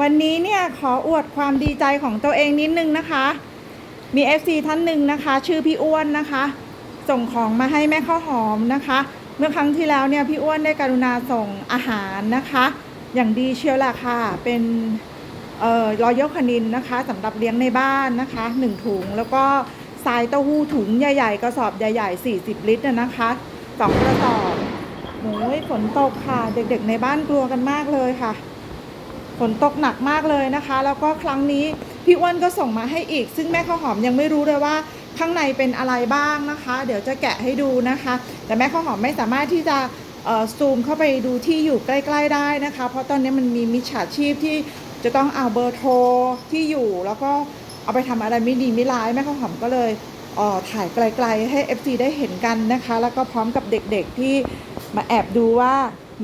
วันนี้เนี่ยขออวดความดีใจของตัวเองนิดนึงนะคะ มี FC ท่านหนึ่งนะคะ ชื่อพี่อ้วนนะคะ ส่งของมาให้แม่ข้าวหอมนะคะ เมื่อครั้งที่แล้วเนี่ยพี่อ้วนได้กรุณาส่งอาหารนะคะ อย่างดีเชียวล่ะค่ะเป็นเอ่อรอยกคณินนะคะสำหรับเลี้ยงในบ้านนะคะหนึ่งถุงแล้วก็ทรายเต้าหู้ถุงใหญ่ ๆ กระสอบใหญ่ ๆ 40 ลิตรนะนะคะสองกระสอบ โอ้ยฝนตกค่ะ เด็กๆในบ้านกลัวกันมากเลยค่ะ ฝนตกหนักมากเลยนะคะ แล้วก็ครั้งนี้พี่อ้วนก็ส่งมาให้อีก ซึ่งแม่ข้าวหอมยังไม่รู้เลยว่าข้างในเป็นอะไรบ้างนะคะ เดี๋ยวจะแกะให้ดูนะคะ แต่แม่ข้าวหอมไม่สามารถที่จะซูมเข้าไปดูที่อยู่ใกล้ ๆ ได้นะคะ เพราะตอนนี้มันมีมิจฉาชีพที่จะต้องเอาเบอร์โทรที่อยู่แล้วก็เอาไปทำอะไรไม่ดีไม่ร้ายแม่ข้าวหอมก็เลยถ่ายไกล ๆ ให้ FC ได้เห็นกันนะคะ แล้วก็พร้อมกับเด็กๆที่ มาแอบดูว่า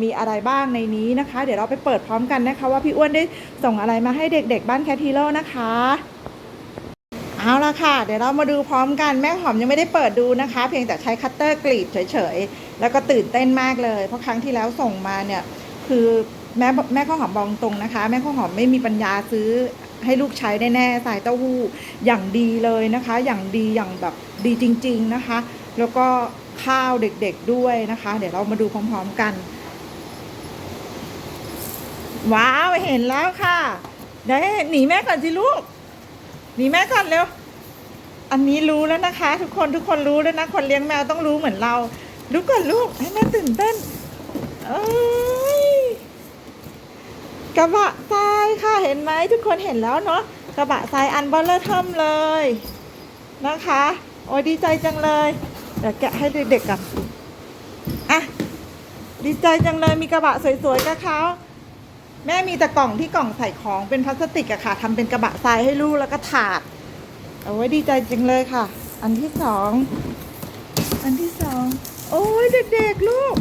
มีอะไรบ้างในนี้นะคะ เดี๋ยวเราไปเปิดพร้อมกันนะคะ ว่าพี่อ้วนได้ส่งอะไรมาให้เด็ก ๆ บ้านแคททีโร่นะคะเอาละค่ะ เดี๋ยวเรามาดูพร้อมกันแม่หอมยังไม่ได้เปิดดูนะคะ เพียงแต่ใช้คัตเตอร์กรีดเฉยๆ แล้วก็ตื่นเต้นมากเลย เพราะครั้งที่แล้วส่งมาเนี่ย คือแม่แม่ข้าวหอมบอกตรงนะคะ แม่ข้าวหอมไม่มีปัญญาซื้อให้ลูกใช้แน่ๆสายเต้าหู้อย่างดีเลยนะคะ อย่างดีอย่างแบบดีจริง ๆนะคะ แล้วก็ ข้าวเด็กๆด้วยนะคะ เดี๋ยวเรามาดูพร้อมๆกัน ว้าวเห็นแล้วค่ะเดี๋ยวให้หนีแม่ก่อนสิลูก หนีแม่ก่อนเร็ว อันนี้รู้แล้วนะคะ ทุกคนทุกคนรู้แล้วนะ คนเลี้ยงแมวต้องรู้เหมือนเราดูก่อนลูกให้แม่ตื่นเต้นเอ้ยกระบะทรายค่ะเห็นไหมทุกคนเห็นแล้วเนาะกระบะทรายอันเบลเลอร์เทิมเลยนะคะ โอ้ยดีใจจังเลย เดี๋ยวแกะให้เด็กๆกันอะดีใจจังเลยมีกระบะสวยๆกับเขาแม่มีแต่กล่องที่กล่องใส่ของเป็นพลาสติกอะค่ะทำเป็นกระบะทรายให้ลูกแล้วก็ถาดเอาไว้ดีใจจริงเลยค่ะ อันที่สอง อันที่สอง โอ้ยเด็กๆลูก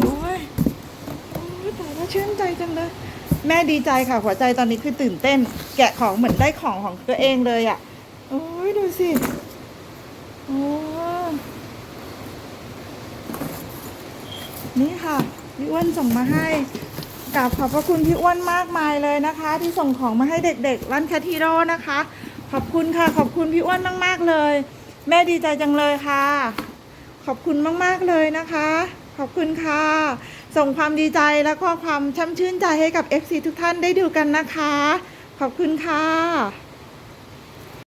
โอ้ยโอ้ยแต่ว่าชื่นใจจังเลย แม่ดีใจค่ะ หัวใจตอนนี้คือตื่นเต้น แกะของเหมือนได้ของของตัวเองเลยอะโอ้ยดูสิ โอ้ นี่ค่ะพี่อ้วนส่งมาให้กราบขอบพระคุณพี่อ้วนมากมายเลยนะคะ ที่ส่งของมาให้เด็กๆร้านแคทีโรนะคะ ขอบคุณค่ะ ขอบคุณพี่อ้วนมากๆเลย แม่ดีใจจังเลยค่ะ ขอบคุณมากๆเลยนะคะ ขอบคุณค่ะ ส่งความดีใจแล้วก็ความช่ำชื่นใจให้กับ FC ทุกท่านได้ดูกันนะคะ ขอบคุณค่ะ